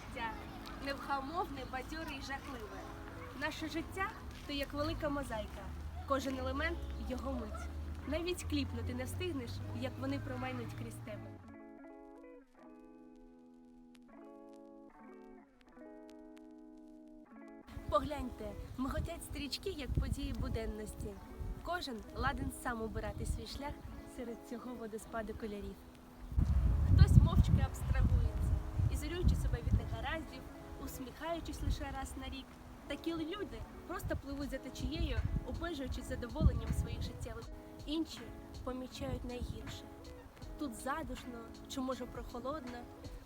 життя невхамовне, бадьоре і жахливе. Наше життя то як велика мозаїка. Кожен елемент його мить. Навіть кліпнути не встигнеш, як вони промайнуть крізь тебе. Погляньте, миготять стрічки, як події буденності. Кожен ладен сам обирати свій шлях серед цього водоспаду кольорів. Хтось мовчки усміхаючись лише раз на рік. Такі люди просто пливуть за течією, обмежуючись задоволенням своїх життєвих. Інші помічають найгірше. Тут задушно чи може прохолодно,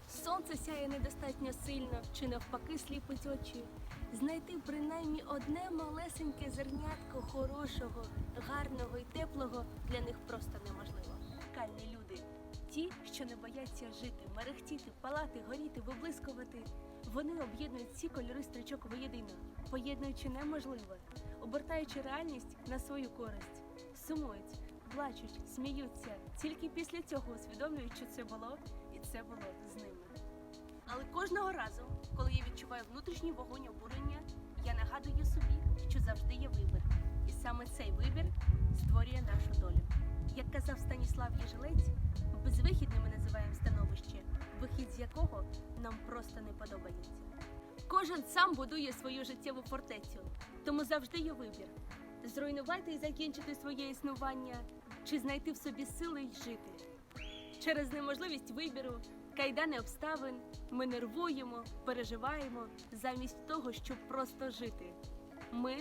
сонце сяє недостатньо сильно, чи навпаки сліпить очі. Знайти принаймні одне малесеньке зернятко хорошого, гарного і теплого для них просто неможливо. Кальні люди, ті, що не бояться жити, мерехтіти, палати, горіти, виблискувати. Вони об'єднують всі кольори стрічок воєдино, поєднуючи неможливе, обертаючи реальність на свою користь, сумують, плачуть, сміються, тільки після цього усвідомлюють, що це було і це було з ними. Але кожного разу, коли я відчуваю внутрішній вогонь обурення, я нагадую собі, що завжди є вибір. І саме цей вибір створює нашу долю. Як казав Станіслав Єжилець, безвихідним з якого нам просто не подобається. Кожен сам будує свою життєву фортецю, тому завжди є вибір: зруйнувати і закінчити своє існування, чи знайти в собі сили й жити. Через неможливість вибіру, кайдани обставин, ми нервуємо, переживаємо замість того, щоб просто жити. Ми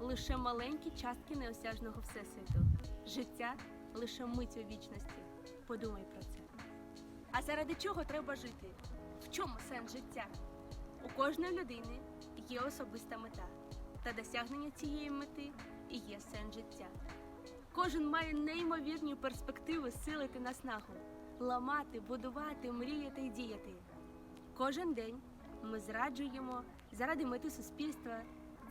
лише маленькі частки неосяжного всесвіту. Життя лише мить у вічності. Подумай про це. Заради чого треба жити? В чому сенс життя? У кожної людини є особиста мета, та досягнення цієї мети і є сенс життя. Кожен має неймовірні перспективи сили та наснагу ламати, будувати, мріяти і діяти. Кожен день ми зраджуємо заради мети суспільства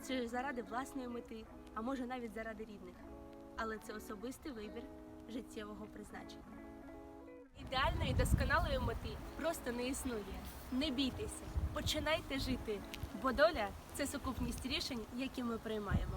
чи заради власної мети, а може навіть заради рідних. Але це особистий вибір життєвого призначення. Ідеальної досконалої мети просто не існує. Не бійтеся, починайте жити, бо доля це сукупність рішень, які ми приймаємо.